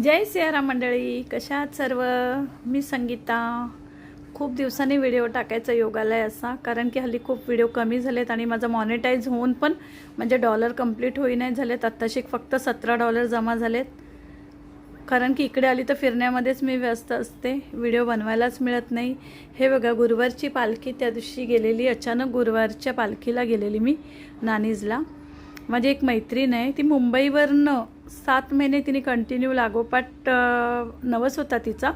जय सियाराम मंडळी कशा आहात सर्व? मी संगीता. खूप दिवसांनी व्हिडिओ टाकायचा योगालय आहे असा कारण की हल्ली खूप व्हिडिओ कमी झालेत आणि माझं मॉनिटाईज होऊन पण म्हणजे डॉलर कंप्लीट होई नाही झालेत. आत्ताशी फक्त सतरा डॉलर जमा झालेत. कारण की इकडे आली तर फिरण्यामध्येच मी व्यस्त असते. व्हिडिओ बनवायलाच मिळत नाही. हे बघा गुरुवारची पालखी त्या दिवशी गेलेली. अचानक गुरुवारच्या पालखीला गेलेली मी नानीजला. माझी एक मैत्रीण आहे ती मुंबईवरनं सात महिने तिने कंटिन्यू लागोपाठ नवस होता तिचा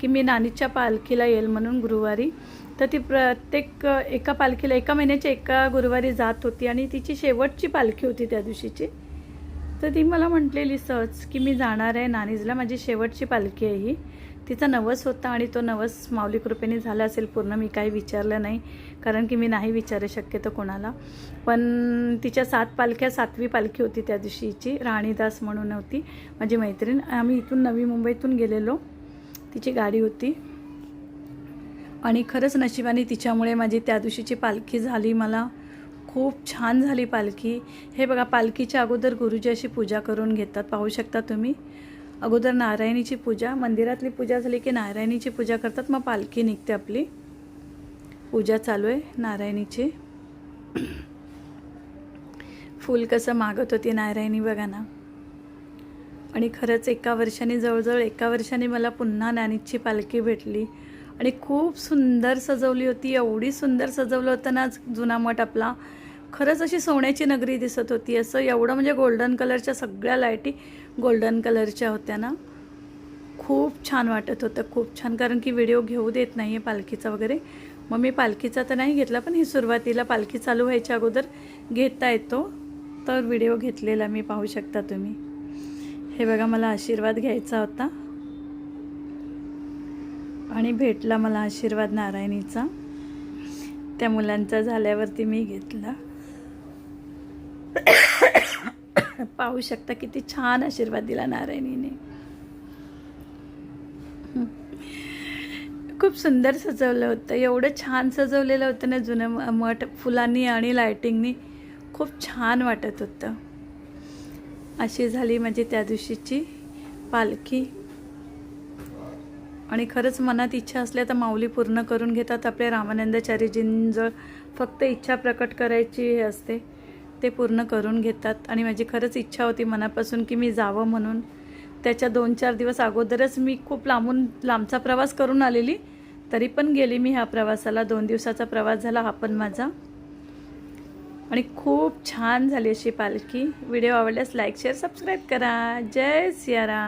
की मी नानीच्या पालखीला येईल म्हणून गुरुवारी. तर ती प्रत्येक एका पालखीला एका महिन्याच्या एका गुरुवारी जात होती आणि तिची शेवटची पालखी होती त्या दिवशीची. तर ती मला म्हटलेली सहज की मी जाणार आहे नानीजला माझी शेवटची पालखी आहे ही. तिचा नवस होता आणि तो नवस माऊली कृपेने झाला असेल पूर्ण मी काही विचारलं नाही कारण की मी नाही विचारू शक्यतो कोणाला. पण तिच्या सात पालख्या सातवी पालखी होती त्या दिवशीची राणीदास म्हणून होती माझी मैत्रीण. आम्ही इथून नवी मुंबईतून गेलेलो. तिची गाडी होती. आणि खरंच नशिबाने तिच्यामुळे माझी त्या दिवशीची पालखी झाली मला. खूप छान झाली पालखी. हे बघा पालखीच्या अगोदर गुरुजी अशी पूजा करून घेतात. पाहू शकता तुम्ही. अगोदर नारायणीची पूजा मंदिरातली पूजा झाली की नारायणीची पूजा करतात मग पालखी निघते आपली. पूजा चालू आहे नारायणीची. फूल कसं मागत होती नारायणी बघा ना. आणि खरंच एका वर्षाने जवळजवळ एका वर्षाने मला पुन्हा नानीची पालखी भेटली. आणि खूप सुंदर सजवली होती एवढी सुंदर सजवलं होतं ना जुना मठ आपला. खरंच अशी सोन्याची नगरी दिसत होती असं एवढं म्हणजे गोल्डन कलरच्या सगळ्या लाईटी गोल्डन कलरच्या होत्या ना. खूप छान वाटत होतं खूप छान. कारण की व्हिडिओ घेऊ देत नाही आहे पालखीचा वगैरे. मग मी पालखीचा तर नाही घेतला पण ही सुरुवातीला पालखी चालू व्हायच्या अगोदर घेता येतो. तर व्हिडिओ घेतलेला मी पाहू शकता तुम्ही. हे बघा मला आशीर्वाद घ्यायचा होता. आणि भेटला मला आशीर्वाद नारायणीचा. त्या मुलांचा झाल्यावरती मी घेतला. पाहू शकता किती छान आशीर्वाद दिला नारायणीने. खूप सुंदर सजवलं होतं. एवढं छान सजवलेलं होतं ना जुनं म- मठ फुलांनी आणि लायटिंगनी खूप छान वाटत होतं. अशी झाली माझी त्या दिवशीची पालखी. आणि खरंच मनात इच्छा असल्या तर माऊली पूर्ण करून घेतात. आपल्या रामानंदाचार्यजींजवळ फक्त इच्छा प्रकट करायची हे असते. ते पूर्ण करून घेतात. आणि माझी खरंच इच्छा होती मनापासून की मी जावं म्हणून. त्याच्या दोन चार दिवस अगोदरच मी खूप लांबून लांबचा प्रवास करून आलेली. तरी पण गेली मी ह्या प्रवासाला. दोन दिवसाचा प्रवास झाला हा पण माझा. आणि खूप छान झाली अशी पालखी. व्हिडिओ आवडल्यास लाईक शेअर सबस्क्राईब करा. जय सियाराम.